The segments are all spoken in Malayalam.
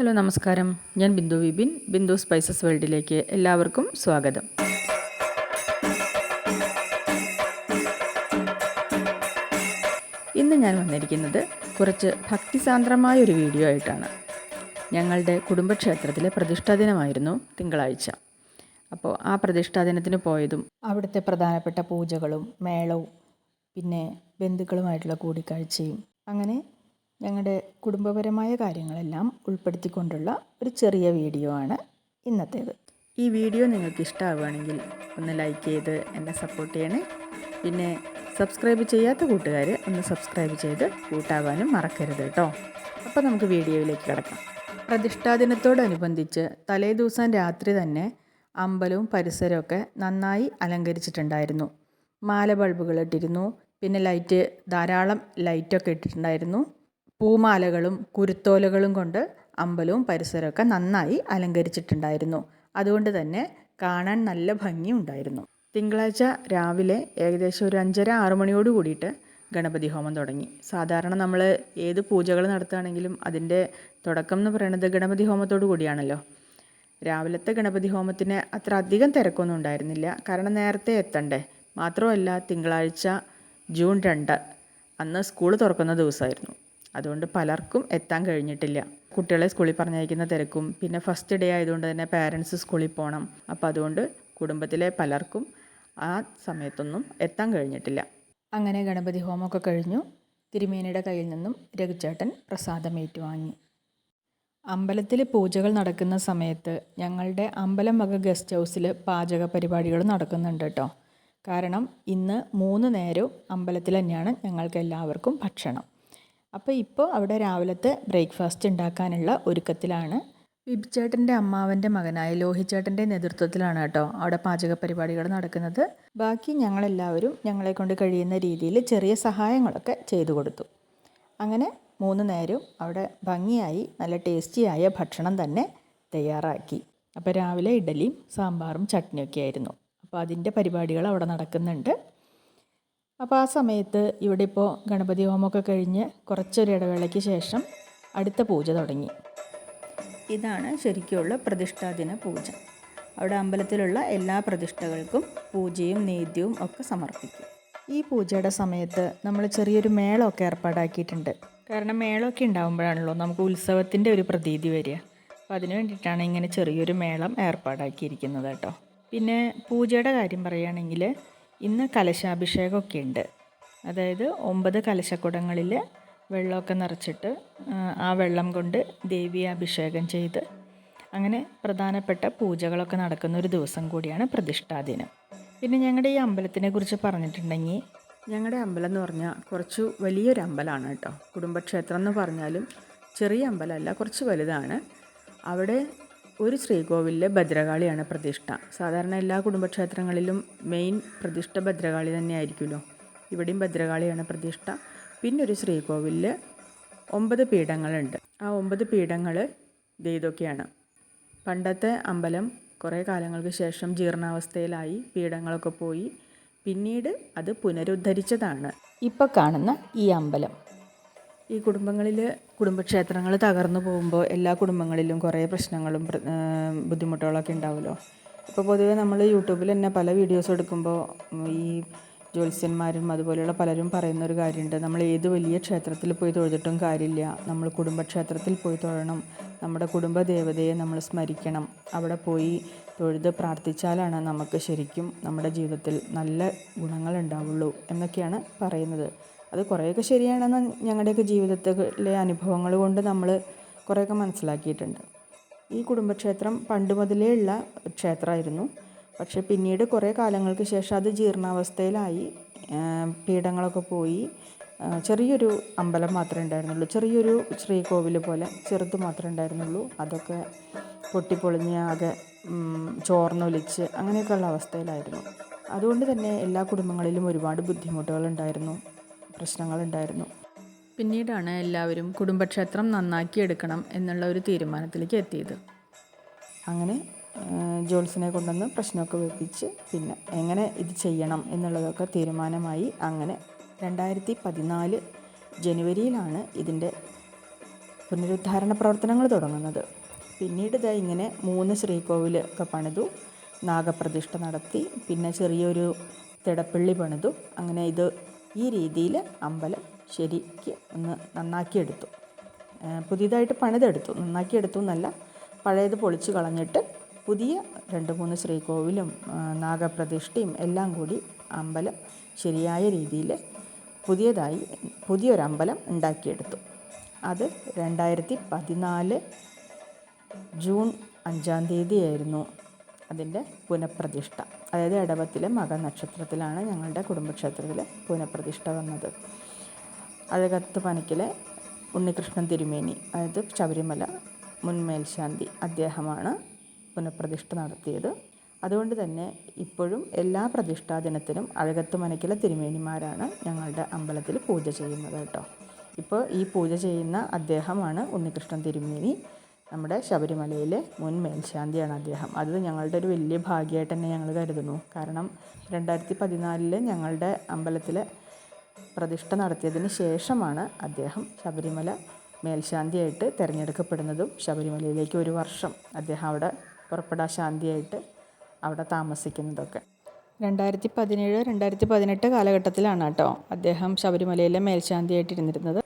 ഹലോ നമസ്കാരം. ഞാൻ ബിന്ദു വിപിൻ ബിന്ദു സ്പൈസസ് വേൾഡിലേക്ക് എല്ലാവർക്കും സ്വാഗതം. ഇന്ന് ഞാൻ വന്നിരിക്കുന്നത് കുറച്ച് ഭക്തിസാന്ദ്രമായ ഒരു വീഡിയോ ആയിട്ടാണ്. ഞങ്ങളുടെ കുടുംബക്ഷേത്രത്തിലെ പ്രതിഷ്ഠാ ദിനമായിരുന്നു തിങ്കളാഴ്ച. അപ്പോൾ ആ പ്രതിഷ്ഠാ ദിനത്തിന് പോയതും അവിടുത്തെ പ്രധാനപ്പെട്ട പൂജകളും മേളവും പിന്നെ ബന്ധുക്കളുമായിട്ടുള്ള കൂടിക്കാഴ്ചയും അങ്ങനെ ഞങ്ങളുടെ കുടുംബപരമായ കാര്യങ്ങളെല്ലാം ഉൾപ്പെടുത്തിക്കൊണ്ടുള്ള ഒരു ചെറിയ വീഡിയോ ആണ് ഇന്നത്തേത്. ഈ വീഡിയോ നിങ്ങൾക്ക് ഇഷ്ടമാവുകയാണെങ്കിൽ ഒന്ന് ലൈക്ക് ചെയ്ത് എന്നെ സപ്പോർട്ട് ചെയ്യണേ. പിന്നെ സബ്സ്ക്രൈബ് ചെയ്യാത്ത കൂട്ടുകാർ ഒന്ന് സബ്സ്ക്രൈബ് ചെയ്ത് കൂട്ടാവാനും മറക്കരുത് കേട്ടോ. അപ്പോൾ നമുക്ക് വീഡിയോയിലേക്ക് കിടക്കാം. പ്രതിഷ്ഠാ ദിനത്തോടനുബന്ധിച്ച് തലേ ദിവസം രാത്രി തന്നെ അമ്പലവും പരിസരമൊക്കെ നന്നായി അലങ്കരിച്ചിട്ടുണ്ടായിരുന്നു. മാല ബൾബുകൾ ഇട്ടിരുന്നു. പിന്നെ ലൈറ്റ് ധാരാളം ലൈറ്റൊക്കെ ഇട്ടിട്ടുണ്ടായിരുന്നു. പൂമാലകളും കുരുത്തോലകളും കൊണ്ട് അമ്പലവും പരിസരമൊക്കെ നന്നായി അലങ്കരിച്ചിട്ടുണ്ടായിരുന്നു. അതുകൊണ്ട് തന്നെ കാണാൻ നല്ല ഭംഗിയുണ്ടായിരുന്നു തിങ്കളാഴ്ച രാവിലെ ഏകദേശം ഒരു അഞ്ചര ആറ് മണിയോട് കൂടിയിട്ട് ഗണപതി ഹോമം തുടങ്ങി. സാധാരണ നമ്മൾ ഏത് പൂജകൾ നടത്തുകയാണെങ്കിലും അതിന്റെ തുടക്കം എന്ന് പറയുന്നത് ഗണപതി ഹോമത്തോടു കൂടിയാണല്ലോ. രാവിലത്തെ ഗണപതി ഹോമത്തിന് അത്ര അധികം തിരക്കൊന്നും ഉണ്ടായിരുന്നില്ല. കാരണം നേരത്തെ എത്തണ്ടേ. മാത്രമല്ല തിങ്കളാഴ്ച ജൂൺ രണ്ട്. അന്ന് സ്കൂൾ തുറക്കുന്ന ദിവസമായിരുന്നു. അതുകൊണ്ട് പലർക്കും എത്താൻ കഴിഞ്ഞിട്ടില്ല. കുട്ടികളെ സ്കൂളിൽ പറഞ്ഞയക്കുന്ന തിരക്കും പിന്നെ ഫസ്റ്റ് ഡേ ആയതുകൊണ്ട് തന്നെ പാരൻസ് സ്കൂളിൽ പോകണം അപ്പോൾ അതുകൊണ്ട് കുടുംബത്തിലെ പലർക്കും ആ സമയത്തൊന്നും എത്താൻ കഴിഞ്ഞിട്ടില്ല. അങ്ങനെ ഗണപതി ഹോമമൊക്കെ കഴിഞ്ഞു. തിരുമേനിയുടെ കയ്യിൽ നിന്നും രഘുചേട്ടൻ പ്രസാദം ഏറ്റുവാങ്ങി. അമ്പലത്തിൽ പൂജകൾ നടക്കുന്ന സമയത്ത് ഞങ്ങളുടെ അമ്പലം വക ഗസ്റ്റ് ഹൗസിൽ പാചക പരിപാടികൾ നടക്കുന്നുണ്ട് കേട്ടോ. കാരണം ഇന്ന് മൂന്ന് നേരവും അമ്പലത്തിൽ തന്നെയാണ് ഞങ്ങൾക്ക് എല്ലാവർക്കും ഭക്ഷണം. അപ്പോൾ ഇപ്പോൾ അവിടെ രാവിലത്തെ ബ്രേക്ക്ഫാസ്റ്റ് ഉണ്ടാക്കാനുള്ള ഒരുക്കത്തിലാണ്. വിബിച്ചേട്ടന്റെ അമ്മാവന്റെ മകനായ ലോഹിച്ചേട്ടന്റെ നേതൃത്വത്തിലാണ് കേട്ടോ അവിടെ പാചക പരിപാടികൾ നടക്കുന്നത്. ബാക്കി ഞങ്ങളെല്ലാവരും ഞങ്ങളെ കൊണ്ട് കഴിയുന്ന രീതിയിൽ ചെറിയ സഹായങ്ങളൊക്കെ ചെയ്തു കൊടുത്തു. അങ്ങനെ മൂന്ന് നേരവും അവിടെ ഭംഗിയായി നല്ല ടേസ്റ്റിയായ ഭക്ഷണം തന്നെ തയ്യാറാക്കി. അപ്പോൾ രാവിലെ ഇഡലിയും സാമ്പാറും ചട്നിയൊക്കെ ആയിരുന്നു. അപ്പോൾ അതിന്റെ പരിപാടികൾ അവിടെ നടക്കുന്നുണ്ട്. അപ്പോൾ ആ സമയത്ത് ഇവിടെ ഇപ്പോൾ ഗണപതി ഹോമമൊക്കെ കഴിഞ്ഞ് കുറച്ചൊരു ഇടവേളയ്ക്ക് ശേഷം അടുത്ത പൂജ തുടങ്ങി. ഇതാണ് ശരിക്കുള്ള പ്രതിഷ്ഠാദിന പൂജ. അവിടെ അമ്പലത്തിലുള്ള എല്ലാ പ്രതിഷ്ഠകൾക്കും പൂജയും നേദ്യവും ഒക്കെ സമർപ്പിക്കും. ഈ പൂജയുടെ സമയത്ത് നമ്മൾ ചെറിയൊരു മേളമൊക്കെ ഏർപ്പാടാക്കിയിട്ടുണ്ട്. കാരണം മേളമൊക്കെ ഉണ്ടാകുമ്പോഴാണല്ലോ നമുക്ക് ഉത്സവത്തിന്റെ ഒരു പ്രതീതി വരിക. അപ്പോൾ അതിന് വേണ്ടിയിട്ടാണ് ഇങ്ങനെ ചെറിയൊരു മേളം ഏർപ്പാടാക്കിയിരിക്കുന്നത് കേട്ടോ. പിന്നെ പൂജയുടെ കാര്യം പറയുകയാണെങ്കിൽ ഇന്ന് കലശാഭിഷേകമൊക്കെ ഉണ്ട് അതായത് ഒമ്പത് കലശക്കുടങ്ങളിൽ വെള്ളമൊക്കെ നിറച്ചിട്ട് ആ വെള്ളം കൊണ്ട് ദേവിയെ അഭിഷേകം ചെയ്ത് അങ്ങനെ പ്രധാനപ്പെട്ട പൂജകളൊക്കെ നടക്കുന്ന ഒരു ദിവസം കൂടിയാണ് പ്രതിഷ്ഠാദിനം പിന്നെ ഞങ്ങളുടെ ഈ അമ്പലത്തിനെ കുറിച്ച് പറഞ്ഞിട്ടുണ്ടെങ്കിൽ ഞങ്ങളുടെ അമ്പലം എന്ന് പറഞ്ഞാൽ കുറച്ച് വലിയൊരു അമ്പലമാണ് കേട്ടോ. കുടുംബക്ഷേത്രം എന്ന് പറഞ്ഞാലും ചെറിയ അമ്പലമല്ല കുറച്ച് വലുതാണ്. അവിടെ ഒരു ശ്രീകോവിലിലെ ഭദ്രകാളിയാണ് പ്രതിഷ്ഠ. സാധാരണ എല്ലാ കുടുംബക്ഷേത്രങ്ങളിലും മെയിൻ പ്രതിഷ്ഠ ഭദ്രകാളി തന്നെ ആയിരിക്കുമല്ലോ ഇവിടെയും ഭദ്രകാളിയാണ് പ്രതിഷ്ഠ. പിന്നെ ഒരു ശ്രീകോവിലിൽ ഒമ്പത് പീഠങ്ങളുണ്ട്. ആ ഒമ്പത് പീഠങ്ങൾ ഇതൊക്കെയാണ്. പണ്ടത്തെ അമ്പലം കുറേ കാലങ്ങൾക്ക് ശേഷം ജീർണാവസ്ഥയിലായി പീഠങ്ങളൊക്കെ പോയി. പിന്നീട് അത് പുനരുദ്ധരിച്ചതാണ്. ഇപ്പോൾ കാണുന്ന ഈ അമ്പലം. ഈ കുടുംബങ്ങളിൽ കുടുംബക്ഷേത്രങ്ങൾ തകർന്നു പോകുമ്പോൾ എല്ലാ കുടുംബങ്ങളിലും കുറേ പ്രശ്നങ്ങളും ബുദ്ധിമുട്ടുകളൊക്കെ ഉണ്ടാവുമല്ലോ ഇപ്പോൾ പൊതുവേ നമ്മൾ യൂട്യൂബിൽ തന്നെ പല വീഡിയോസ് എടുക്കുമ്പോൾ ഈ ജ്യോത്സ്യന്മാരും അതുപോലെയുള്ള പലരും പറയുന്ന ഒരു കാര്യമുണ്ട് നമ്മൾ ഏത് വലിയ ക്ഷേത്രത്തിൽ പോയി തൊഴുതിട്ടും കാര്യമില്ല നമ്മൾ കുടുംബക്ഷേത്രത്തിൽ പോയി തൊഴണം. നമ്മുടെ കുടുംബ ദേവതയെ നമ്മൾ സ്മരിക്കണം. അവിടെ പോയി തൊഴുത് പ്രാർത്ഥിച്ചാലാണ് നമുക്ക് ശരിക്കും നമ്മുടെ ജീവിതത്തിൽ നല്ല ഗുണങ്ങൾ ഉണ്ടാവുള്ളൂ എന്നൊക്കെയാണ് പറയുന്നത്. അത് കുറേയൊക്കെ ശരിയാണെന്ന് ഞങ്ങളുടെയൊക്കെ ജീവിതത്തിലെ അനുഭവങ്ങൾ കൊണ്ട് നമ്മൾ കുറേയൊക്കെ മനസ്സിലാക്കിയിട്ടുണ്ട്. ഈ കുടുംബക്ഷേത്രം പണ്ട് മുതലേ ഉള്ള ക്ഷേത്രമായിരുന്നു. പക്ഷേ പിന്നീട് കുറേ കാലങ്ങൾക്ക് ശേഷം അത് ജീർണാവസ്ഥയിലായി. പീഠങ്ങളൊക്കെ പോയി. ചെറിയൊരു അമ്പലം മാത്രമേ ഉണ്ടായിരുന്നുള്ളൂ. ചെറിയൊരു ശ്രീകോവിൽ പോലെ ചെറുത് മാത്രമേ ഉണ്ടായിരുന്നുള്ളൂ. അതൊക്കെ പൊട്ടിപ്പൊളിഞ്ഞ് ആകെ ചോർന്നൊലിച്ച് അങ്ങനെയൊക്കെയുള്ള അവസ്ഥയിലായിരുന്നു. അതുകൊണ്ട് തന്നെ എല്ലാ കുടുംബങ്ങളിലും ഒരുപാട് ബുദ്ധിമുട്ടുകളുണ്ടായിരുന്നു പ്രശ്നങ്ങളുണ്ടായിരുന്നു. പിന്നീടാണ് എല്ലാവരും കുടുംബക്ഷേത്രം നന്നാക്കിയെടുക്കണം എന്നുള്ള ഒരു തീരുമാനത്തിലേക്ക് എത്തിയത്. അങ്ങനെ ജോൾസിനെ കൊണ്ടുവന്ന് പ്രശ്നമൊക്കെ വെപ്പിച്ച് പിന്നെ എങ്ങനെ ഇത് ചെയ്യണം എന്നുള്ളതൊക്കെ തീരുമാനമായി. അങ്ങനെ രണ്ടായിരത്തി പതിനാല് ജനുവരിയിലാണ് ഇതിന്റെ പുനരുദ്ധാരണ പ്രവർത്തനങ്ങൾ തുടങ്ങുന്നത്. പിന്നീട് ഇതാ ഇങ്ങനെ മൂന്ന് ശ്രീകോവിൽ ഒക്കെ പണിതു നാഗപ്രതിഷ്ഠ നടത്തി പിന്നെ ചെറിയൊരു തിടപ്പള്ളി പണിതു. അങ്ങനെ ഇത് ഈ രീതിയിൽ അമ്പലം ശരിക്ക് ഒന്ന് നന്നാക്കിയെടുത്തു. പുതിയതായിട്ട് പണിതെടുത്തു. നന്നാക്കിയെടുത്തു എന്നല്ല പഴയത് പൊളിച്ചു കളഞ്ഞിട്ട് പുതിയ രണ്ട് മൂന്ന് ശ്രീകോവിലും നാഗപ്രതിഷ്ഠയും എല്ലാം കൂടി അമ്പലം ശരിയായ രീതിയിൽ പുതിയതായി പുതിയൊരമ്പലം ഉണ്ടാക്കിയെടുത്തു. അത് രണ്ടായിരത്തി പതിനാല് ജൂൺ അഞ്ചാം തീയതിയായിരുന്നു. അതിന്റെ പുനഃപ്രതിഷ്ഠ. അതായത് ഇടവത്തിലെ മകനക്ഷത്രത്തിലാണ് ഞങ്ങളുടെ കുടുംബക്ഷേത്രത്തിലെ പുനഃപ്രതിഷ്ഠ വന്നത്. അഴകത്ത് പനക്കിലെ ഉണ്ണികൃഷ്ണൻ തിരുമേനി അതായത് ശബരിമല മുൻമേൽശാന്തി അദ്ദേഹമാണ് പുനഃപ്രതിഷ്ഠ നടത്തിയത്. അതുകൊണ്ട് തന്നെ ഇപ്പോഴും എല്ലാ പ്രതിഷ്ഠാ ദിനത്തിനും അഴകത്ത് മനക്കിലെ തിരുമേനിമാരാണ് ഞങ്ങളുടെ അമ്പലത്തിൽ പൂജ ചെയ്യുന്നത് കേട്ടോ. ഇപ്പോൾ ഈ പൂജ ചെയ്യുന്ന അദ്ദേഹമാണ് ഉണ്ണികൃഷ്ണൻ തിരുമേനി. നമ്മുടെ ശബരിമലയിലെ മുൻ മേൽശാന്തിയാണ് അദ്ദേഹം. അത് ഞങ്ങളുടെ ഒരു വലിയ ഭാഗ്യമായിട്ട് തന്നെ ഞങ്ങൾ കരുതുന്നു. കാരണം രണ്ടായിരത്തി പതിനാലിൽ ഞങ്ങളുടെ അമ്പലത്തിലെ പ്രതിഷ്ഠ നടത്തിയതിന് ശേഷമാണ് അദ്ദേഹം ശബരിമല മേൽശാന്തിയായിട്ട് തിരഞ്ഞെടുക്കപ്പെടുന്നതും ശബരിമലയിലേക്ക് ഒരു വർഷം അദ്ദേഹം അവിടെ പുറപ്പെടാ ശാന്തിയായിട്ട് അവിടെ താമസിക്കുന്നതൊക്കെ. രണ്ടായിരത്തി പതിനേഴ് രണ്ടായിരത്തി പതിനെട്ട് കാലഘട്ടത്തിലാണ് കേട്ടോ അദ്ദേഹം ശബരിമലയിലെ മേൽശാന്തിയായിട്ടിരുന്നിരുന്നത്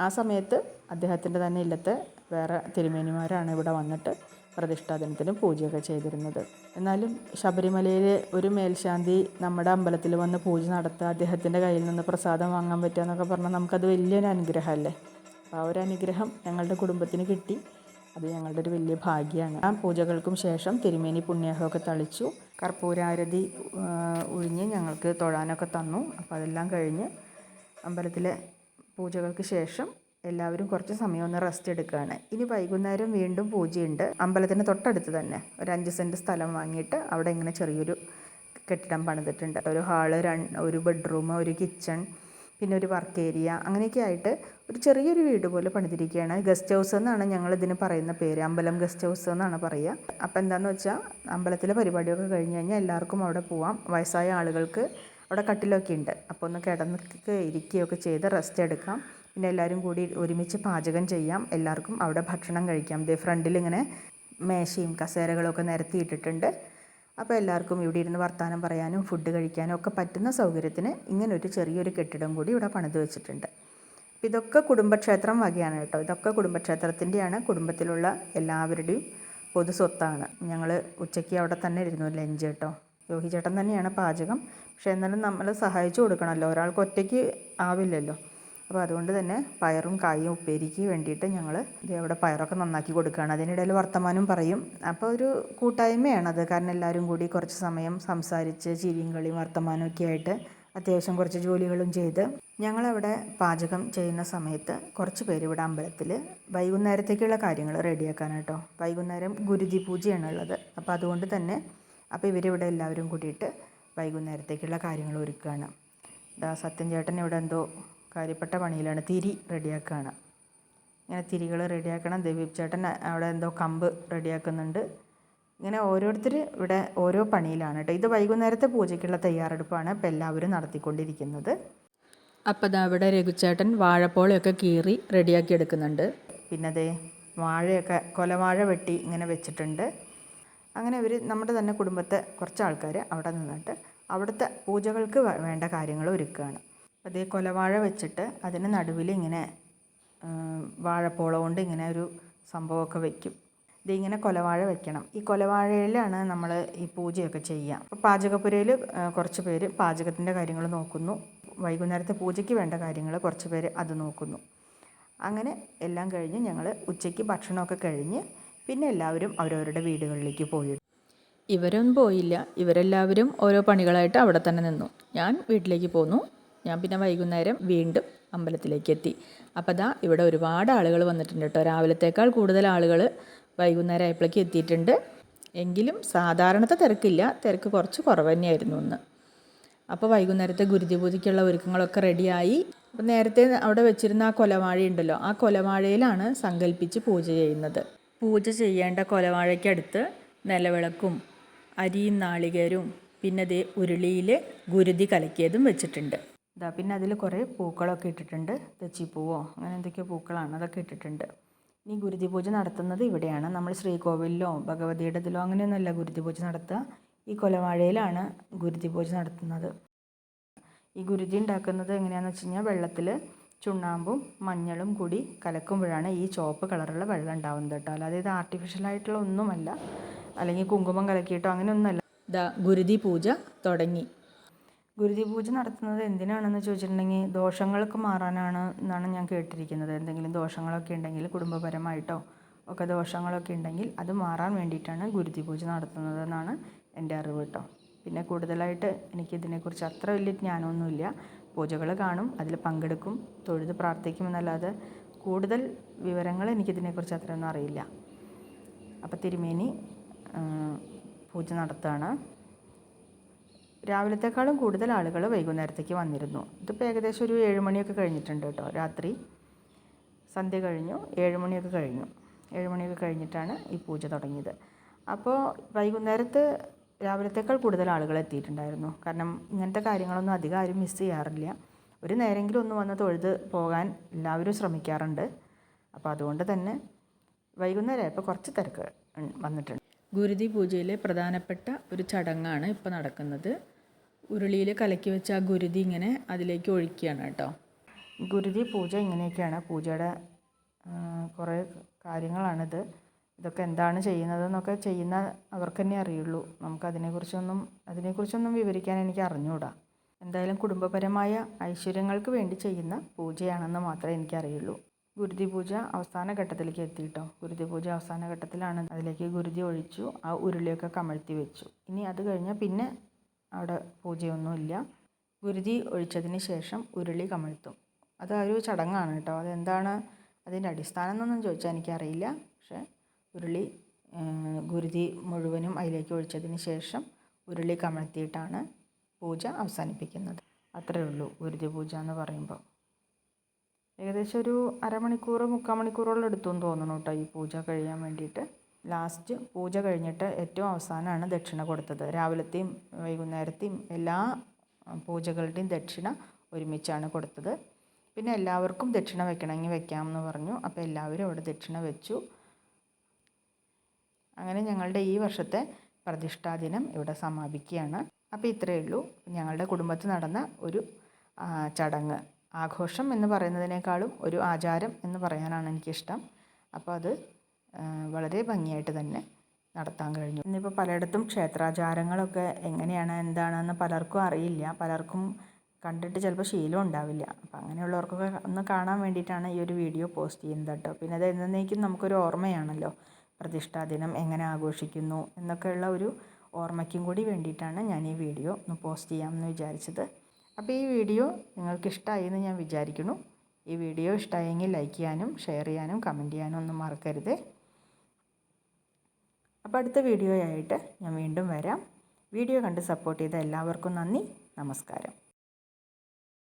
ആ സമയത്ത് അദ്ദേഹത്തിന്റെ തന്നെ ഇല്ലത്തെ വേറെ തിരുമേനിമാരാണ് ഇവിടെ വന്നിട്ട് പ്രതിഷ്ഠാദിനത്തിന് പൂജയൊക്കെ ചെയ്തിരുന്നത്. എന്നാലും ശബരിമലയിലെ ഒരു മേൽശാന്തി നമ്മുടെ അമ്പലത്തിൽ വന്ന് പൂജ നടത്തുക അദ്ദേഹത്തിന്റെ കയ്യിൽ നിന്ന് പ്രസാദം വാങ്ങാൻ പറ്റുക എന്നൊക്കെ പറഞ്ഞാൽ നമുക്കത് വലിയൊരു അനുഗ്രഹമല്ലേ? അപ്പോൾ ആ ഒരു അനുഗ്രഹം ഞങ്ങളുടെ കുടുംബത്തിന് കിട്ടി. അത് ഞങ്ങളുടെ ഒരു വലിയ ഭാഗ്യമാണ്. ആ പൂജകൾക്കും ശേഷം തിരുമേനി പുണ്യാഹമൊക്കെ തളിച്ചു. കർപ്പൂരാരതി ഉഴിഞ്ഞ് ഞങ്ങൾക്ക് തൊഴാനൊക്കെ തന്നു. അപ്പോൾ അതെല്ലാം കഴിഞ്ഞ് അമ്പലത്തിലെ പൂജകൾക്ക് ശേഷം എല്ലാവരും കുറച്ച് സമയം ഒന്ന് റെസ്റ്റ് എടുക്കുകയാണ് ഇനി വൈകുന്നേരം വീണ്ടും പൂജയുണ്ട്. അമ്പലത്തിന് തൊട്ടടുത്ത് തന്നെ ഒരു അഞ്ച് സെന്റ് സ്ഥലം വാങ്ങിയിട്ട് അവിടെ ഇങ്ങനെ ചെറിയൊരു കെട്ടിടം പണിതിട്ടുണ്ട്. ഒരു ഹാൾ ഒരു ബെഡ്റൂം ഒരു കിച്ചൺ പിന്നെ ഒരു വർക്ക് ഏരിയ അങ്ങനെയൊക്കെ ആയിട്ട് ഒരു ചെറിയൊരു വീട് പോലെ പണിതിരിക്കുകയാണ്. ഗസ്റ്റ് ഹൗസ് എന്നാണ് ഞങ്ങൾ ഇതിന് പറയുന്ന പേര്. അമ്പലം ഗസ്റ്റ് ഹൗസ് എന്നാണ് പറയുക. അപ്പോൾ എന്താണെന്ന് വെച്ചാൽ അമ്പലത്തിലെ പരിപാടിയൊക്കെ കഴിഞ്ഞ് കഴിഞ്ഞാൽ എല്ലാവർക്കും അവിടെ പോവാം. വയസ്സായ ആളുകൾക്ക് അവിടെ കട്ടിലൊക്കെ ഉണ്ട്. അപ്പോൾ ഒന്ന് കിടന്നൊക്കെ ഇരിക്കുകയൊക്കെ ചെയ്ത് റെസ്റ്റ് എടുക്കാം. പിന്നെ എല്ലാവരും കൂടി ഒരുമിച്ച് പാചകം ചെയ്യാം. എല്ലാവർക്കും അവിടെ ഭക്ഷണം കഴിക്കാം. ദേ ഫ്രണ്ടിൽ ഇങ്ങനെ മേശയും കസേരകളൊക്കെ നിരത്തിയിട്ടിട്ടുണ്ട്. അപ്പോൾ എല്ലാവർക്കും ഇവിടെ ഇരുന്ന് വർത്തമാനം പറയാനും ഫുഡ് കഴിക്കാനും ഒക്കെ പറ്റുന്ന സൗകര്യത്തിന് ഇങ്ങനൊരു ചെറിയൊരു കെട്ടിടം കൂടി ഇവിടെ പണിത് വെച്ചിട്ടുണ്ട്. അപ്പോൾ ഇതൊക്കെ കുടുംബക്ഷേത്രം വകയാണ് കേട്ടോ. ഇതൊക്കെ കുടുംബക്ഷേത്രത്തിന്റെയാണ്. കുടുംബത്തിലുള്ള എല്ലാവരുടെയും പൊതു സ്വത്താണ്. ഞങ്ങൾ ഉച്ചയ്ക്ക് അവിടെ തന്നെ ഇരുന്നു. ലഞ്ച് കേട്ടോ. യോഹി ചേട്ടൻ തന്നെയാണ് പാചകം. പക്ഷേ എന്നാലും നമ്മൾ സഹായിച്ചു കൊടുക്കണമല്ലോ. ഒരാൾക്ക് ഒറ്റയ്ക്ക് ആവില്ലല്ലോ. അപ്പോൾ അതുകൊണ്ട് തന്നെ പയറും കായും ഉപ്പേരിക്ക് വേണ്ടിയിട്ട് ഞങ്ങൾ അവിടെ പയറൊക്കെ നന്നാക്കി കൊടുക്കുകയാണ്. അതിനിടയിൽ വർത്തമാനം പറയും. അപ്പോൾ ഒരു കൂട്ടായ്മയാണ് അത് കാരണം എല്ലാവരും കൂടി കുറച്ച് സമയം സംസാരിച്ച് ചിരിയും കളിയും വർത്തമാനവും ഒക്കെ ആയിട്ട് അത്യാവശ്യം കുറച്ച് ജോലികളും ചെയ്ത് ഞങ്ങളവിടെ പാചകം ചെയ്യുന്ന സമയത്ത് കുറച്ച് പേര് ഇവിടെ അമ്പലത്തിൽ വൈകുന്നേരത്തേക്കുള്ള കാര്യങ്ങൾ റെഡിയാക്കാനാട്ടോ. വൈകുന്നേരം ഗുരുതി പൂജയാണ് ഉള്ളത്. അപ്പോൾ അതുകൊണ്ട് തന്നെ അപ്പോൾ ഇവരിവിടെ എല്ലാവരും കൂടിയിട്ട് വൈകുന്നേരത്തേക്കുള്ള കാര്യങ്ങൾ ഒരുക്കുകയാണ്. സത്യൻ ചേട്ടൻ ഇവിടെ എന്തോ കാര്യപ്പെട്ട പണിയിലാണ്. തിരി റെഡിയാക്കുകയാണ് ഇങ്ങനെ തിരികൾ റെഡിയാക്കണം. ദേവീപ് ചേട്ടൻ അവിടെ എന്തോ കമ്പ് റെഡിയാക്കുന്നുണ്ട്. ഇങ്ങനെ ഓരോരുത്തർ ഇവിടെ ഓരോ പണിയിലാണ് കേട്ടോ ഇത് വൈകുന്നേരത്തെ പൂജയ്ക്കുള്ള തയ്യാറെടുപ്പാണ് ഇപ്പോൾ എല്ലാവരും നടത്തിക്കൊണ്ടിരിക്കുന്നത്. അപ്പോൾ ദാ ഇവിടെ രഘുചേട്ടൻ വാഴപ്പോളയൊക്കെ കീറി റെഡിയാക്കി എടുക്കുന്നുണ്ട്. പിന്നെ അതേ വാഴയൊക്കെ കൊലവാഴ വെട്ടി ഇങ്ങനെ വെച്ചിട്ടുണ്ട്. അങ്ങനെ ഇവർ നമ്മുടെ തന്നെ കുടുംബത്തെ കുറച്ച് ആൾക്കാർ അവിടെ നിന്നിട്ട് അവിടുത്തെ പൂജകൾക്ക് വേണ്ട കാര്യങ്ങൾ ഒരുക്കുകയാണ് അതേ കൊലവാഴ വെച്ചിട്ട് അതിന് നടുവിൽ ഇങ്ങനെ വാഴപ്പോള കൊണ്ട് ഇങ്ങനെ ഒരു സംഭവമൊക്കെ വെക്കും. ഇതിങ്ങനെ കൊലവാഴ വെക്കണം. ഈ കൊലവാഴയിലാണ് നമ്മൾ ഈ പൂജയൊക്കെ ചെയ്യുക അപ്പോൾ പാചകപ്പുരയിൽ കുറച്ച് പേര് പാചകത്തിന്റെ കാര്യങ്ങൾ നോക്കുന്നു. വൈകുന്നേരത്തെ പൂജയ്ക്ക് വേണ്ട കാര്യങ്ങൾ കുറച്ച് പേര് അത് നോക്കുന്നു. അങ്ങനെ എല്ലാം കഴിഞ്ഞ് ഞങ്ങൾ ഉച്ചയ്ക്ക് ഭക്ഷണമൊക്കെ കഴിഞ്ഞ് പിന്നെ എല്ലാവരും അവരവരുടെ വീടുകളിലേക്ക് പോയി. ഇവരൊന്നും പോയില്ല. ഇവരെല്ലാവരും ഓരോ പണികളായിട്ട് അവിടെ തന്നെ നിന്നു. ഞാൻ വീട്ടിലേക്ക് പോന്നു. ഞാൻ പിന്നെ വൈകുന്നേരം വീണ്ടും അമ്പലത്തിലേക്ക് എത്തി അപ്പോൾ ദാ ഇവിടെ ഒരുപാട് ആളുകൾ വന്നിട്ടുണ്ട് കേട്ടോ. രാവിലത്തേക്കാൾ കൂടുതൽ ആളുകൾ വൈകുന്നേരം ആയപ്പോഴേക്ക് എത്തിയിട്ടുണ്ട്. എങ്കിലും സാധാരണത്തെ തിരക്കില്ല. തിരക്ക് കുറച്ച് കുറവ് തന്നെയായിരുന്നു ഒന്ന് അപ്പോൾ വൈകുന്നേരത്തെ ഗുരുതി പൂജയ്ക്കുള്ള ഒരുക്കങ്ങളൊക്കെ റെഡിയായി. അപ്പോൾ നേരത്തെ അവിടെ വെച്ചിരുന്ന ആ കൊലവാഴ ഉണ്ടല്ലോ ആ കൊലവാഴയിലാണ് സങ്കല്പിച്ച് പൂജ ചെയ്യുന്നത്. പൂജ ചെയ്യേണ്ട കൊലവാഴയ്ക്കടുത്ത് നിലവിളക്കും അരിയും നാളികേരവും പിന്നെ ദേ ഉരുളിയിൽ ഗുരുതി കലക്കിയതും വെച്ചിട്ടുണ്ട്. ഇതാ പിന്നെ അതിൽ കുറേ പൂക്കളൊക്കെ ഇട്ടിട്ടുണ്ട്. തെച്ചിപ്പൂവോ അങ്ങനെ എന്തൊക്കെയോ പൂക്കളാണ് അതൊക്കെ ഇട്ടിട്ടുണ്ട്. ഇനി ഗുരുതി പൂജ നടത്തുന്നത് ഇവിടെയാണ്. നമ്മൾ ശ്രീകോവിലിലോ ഭഗവതിയുടെ ഇതിലോ അങ്ങനെയൊന്നുമല്ല ഗുരുതി പൂജ നടത്തുക. ഈ കൊലവാഴയിലാണ് ഗുരുതി പൂജ നടത്തുന്നത്. ഈ ഗുരുതി ഉണ്ടാക്കുന്നത് എങ്ങനെയാണെന്ന് വെച്ച് കഴിഞ്ഞാൽ വെള്ളത്തിൽ ചുണ്ണാമ്പും മഞ്ഞളും കൂടി കലക്കുമ്പോഴാണ് ഈ ചുവപ്പ് കളറുള്ള വെള്ളം ഉണ്ടാവുന്നത് കേട്ടോ. അല്ലാതെ ഇത് ആർട്ടിഫിഷ്യലായിട്ടുള്ള ഒന്നുമല്ല. അല്ലെങ്കിൽ കുങ്കുമം കലക്കിയിട്ടോ അങ്ങനെയൊന്നുമല്ല. ദാ ഗുരുതി പൂജ തുടങ്ങി. ഗുരുതി പൂജ നടത്തുന്നത് എന്തിനാണെന്ന് ചോദിച്ചിട്ടുണ്ടെങ്കിൽ ദോഷങ്ങളൊക്കെ മാറാനാണ് എന്നാണ് ഞാൻ കേട്ടിരിക്കുന്നത്. എന്തെങ്കിലും ദോഷങ്ങളൊക്കെ ഉണ്ടെങ്കിൽ കുടുംബപരമായിട്ടോ ഒക്കെ ദോഷങ്ങളൊക്കെ ഉണ്ടെങ്കിൽ അത് മാറാൻ വേണ്ടിയിട്ടാണ് ഗുരുതി പൂജ നടത്തുന്നത് എന്നാണ് എന്റെ അറിവ് കേട്ടോ. പിന്നെ കൂടുതലായിട്ട് എനിക്കിതിനെക്കുറിച്ച് അത്ര വലിയ ജ്ഞാനമൊന്നുമില്ല. പൂജകൾ കാണും അതിൽ പങ്കെടുക്കും തൊഴുത് പ്രാർത്ഥിക്കുമെന്നല്ലാതെ കൂടുതൽ വിവരങ്ങൾ എനിക്കിതിനെക്കുറിച്ച് അത്രയൊന്നും അറിയില്ല. അപ്പോൾ തിരുമേനി പൂജ നടത്തുകയാണ്. രാവിലത്തെക്കാളും കൂടുതൽ ആളുകൾ വൈകുന്നേരത്തേക്ക് വന്നിരുന്നു. ഇതിപ്പോൾ ഏകദേശം ഒരു ഏഴ് മണിയൊക്കെ കഴിഞ്ഞിട്ടുണ്ട് കേട്ടോ രാത്രി. സന്ധ്യ കഴിഞ്ഞു ഏഴ് മണിയൊക്കെ കഴിഞ്ഞു. ഏഴ് മണിയൊക്കെ കഴിഞ്ഞിട്ടാണ് ഈ പൂജ തുടങ്ങിയത്. അപ്പോൾ വൈകുന്നേരത്ത് രാവിലത്തേക്കാൾ കൂടുതൽ ആളുകൾ എത്തിയിട്ടുണ്ടായിരുന്നു. കാരണം ഇങ്ങനത്തെ കാര്യങ്ങളൊന്നും അധികം ആരും മിസ് ചെയ്യാറില്ല. ഒരു നേരെങ്കിലും ഒന്ന് വന്ന് തൊഴുത് പോകാൻ എല്ലാവരും ശ്രമിക്കാറുണ്ട്. അപ്പോൾ അതുകൊണ്ട് തന്നെ വൈകുന്നേരം ഇപ്പോൾ കുറച്ച് തിരക്ക് വന്നിട്ടുണ്ട്. ഗുരുതി പൂജയിലെ പ്രധാനപ്പെട്ട ഒരു ചടങ്ങാണ് ഇപ്പോൾ നടക്കുന്നത്. ഉരുളിയിൽ കലക്കി വെച്ച ആ ഗുരുതി ഇങ്ങനെ അതിലേക്ക് ഒഴിക്കുകയാണ് കേട്ടോ. ഗുരുതി പൂജ ഇങ്ങനെയൊക്കെയാണ്. പൂജയുടെ കുറേ കാര്യങ്ങളാണിത്. ഇതൊക്കെ എന്താണ് ചെയ്യുന്നതെന്നൊക്കെ ചെയ്യുന്ന അവർക്ക് തന്നെ അറിയുള്ളൂ. നമുക്കതിനെക്കുറിച്ചൊന്നും അതിനെക്കുറിച്ചൊന്നും വിവരിക്കാൻ എനിക്ക് അറിഞ്ഞുകൂടാ എന്തായാലും കുടുംബപരമായ ഐശ്വര്യങ്ങൾക്ക് വേണ്ടി ചെയ്യുന്ന പൂജയാണെന്ന് മാത്രമേ എനിക്കറിയുള്ളൂ. ഗുരുതി പൂജ അവസാന ഘട്ടത്തിലേക്ക് എത്തിയിട്ടോ? ഗുരുതി പൂജ അവസാന ഘട്ടത്തിലാണ് അതിലേക്ക് ഗുരുതി ഒഴിച്ചു ആ ഉരുളിയൊക്കെ കമഴ്ത്തി വെച്ചു. ഇനി അത് കഴിഞ്ഞാൽ പിന്നെ അവിടെ പൂജയൊന്നുമില്ല. ഗുരുതി ഒഴിച്ചതിന് ശേഷം ഉരുളി കമഴ്ത്തും. അത് ഒരു ചടങ്ങാണ് കേട്ടോ. അതെന്താണ്? അതിന്റെ അടിസ്ഥാനം എന്നൊന്നും ചോദിച്ചാൽ എനിക്കറിയില്ല. പക്ഷേ ഉരുളി ഗുരുതി മുഴുവനും അതിലേക്ക് ഒഴിച്ചതിന് ശേഷം ഉരുളി കമഴ്ത്തിയിട്ടാണ് പൂജ അവസാനിപ്പിക്കുന്നത്. അത്രയേ ഉള്ളൂ ഗുരുതി പൂജ എന്ന് പറയുമ്പോൾ. ഏകദേശം ഒരു അരമണിക്കൂർ മുക്കാൽ മണിക്കൂറോളം എടുത്തു എന്ന് തോന്നുന്നു കേട്ടോ ഈ പൂജ കഴിയാൻ വേണ്ടിയിട്ട്. ലാസ്റ്റ് പൂജ കഴിഞ്ഞിട്ട് ഏറ്റവും അവസാനമാണ് ദക്ഷിണ കൊടുത്തത്. രാവിലത്തെയും വൈകുന്നേരത്തെയും എല്ലാ പൂജകളുടെയും ദക്ഷിണ ഒരുമിച്ചാണ് കൊടുത്തത്. പിന്നെ എല്ലാവർക്കും ദക്ഷിണ വെക്കണമെങ്കിൽ വെക്കാമെന്ന് പറഞ്ഞു. അപ്പോൾ എല്ലാവരും അവിടെ ദക്ഷിണ വെച്ചു. അങ്ങനെ ഞങ്ങളുടെ ഈ വർഷത്തെ പ്രതിഷ്ഠാദിനം ഇവിടെ സമാപിക്കുകയാണ്. അപ്പോൾ ഇത്രയേ ഉള്ളൂ. ഞങ്ങളുടെ കുടുംബത്തിൽ നടന്ന ഒരു ചടങ്ങ്. ആഘോഷം എന്ന് പറയുന്നതിനേക്കാളും ഒരു ആചാരം എന്ന് പറയാനാണ് എനിക്കിഷ്ടം. അപ്പോൾ അത് വളരെ ഭംഗിയായിട്ട് തന്നെ നടത്താൻ കഴിഞ്ഞു. ഇന്നിപ്പോൾ പലയിടത്തും ക്ഷേത്രാചാരങ്ങളൊക്കെ എങ്ങനെയാണ് എന്താണെന്ന് പലർക്കും അറിയില്ല. പലർക്കും കണ്ടിട്ട് ചിലപ്പോൾ ശീലം ഉണ്ടാവില്ല. അപ്പോൾ അങ്ങനെയുള്ളവർക്കൊക്കെ ഒന്ന് കാണാൻ വേണ്ടിയിട്ടാണ് ഈ ഒരു വീഡിയോ പോസ്റ്റ് ചെയ്യുന്നത് കേട്ടോ. പിന്നെ അത് എന്നേക്കും നമുക്കൊരു ഓർമ്മയാണല്ലോ. പ്രതിഷ്ഠാ ദിനം എങ്ങനെ ആഘോഷിക്കുന്നു എന്നൊക്കെയുള്ള ഒരു ഓർമ്മയ്ക്കും കൂടി വേണ്ടിയിട്ടാണ് ഞാൻ ഈ വീഡിയോ ഒന്ന് പോസ്റ്റ് ചെയ്യാമെന്ന് വിചാരിച്ചത്. അപ്പോൾ ഈ വീഡിയോ നിങ്ങൾക്ക് ഇഷ്ടമായി എന്ന് ഞാൻ വിചാരിക്കുന്നു. ഈ വീഡിയോ ഇഷ്ടമായെങ്കിൽ ലൈക്ക് ചെയ്യാനും ഷെയർ ചെയ്യാനും കമന്റ് ചെയ്യാനും ഒന്നും മറക്കരുത്. അപ്പോൾ അടുത്ത വീഡിയോയായിട്ട് ഞാൻ വീണ്ടും വരാം. വീഡിയോ കണ്ട് സപ്പോർട്ട് ചെയ്ത എല്ലാവർക്കും നന്ദി. നമസ്കാരം.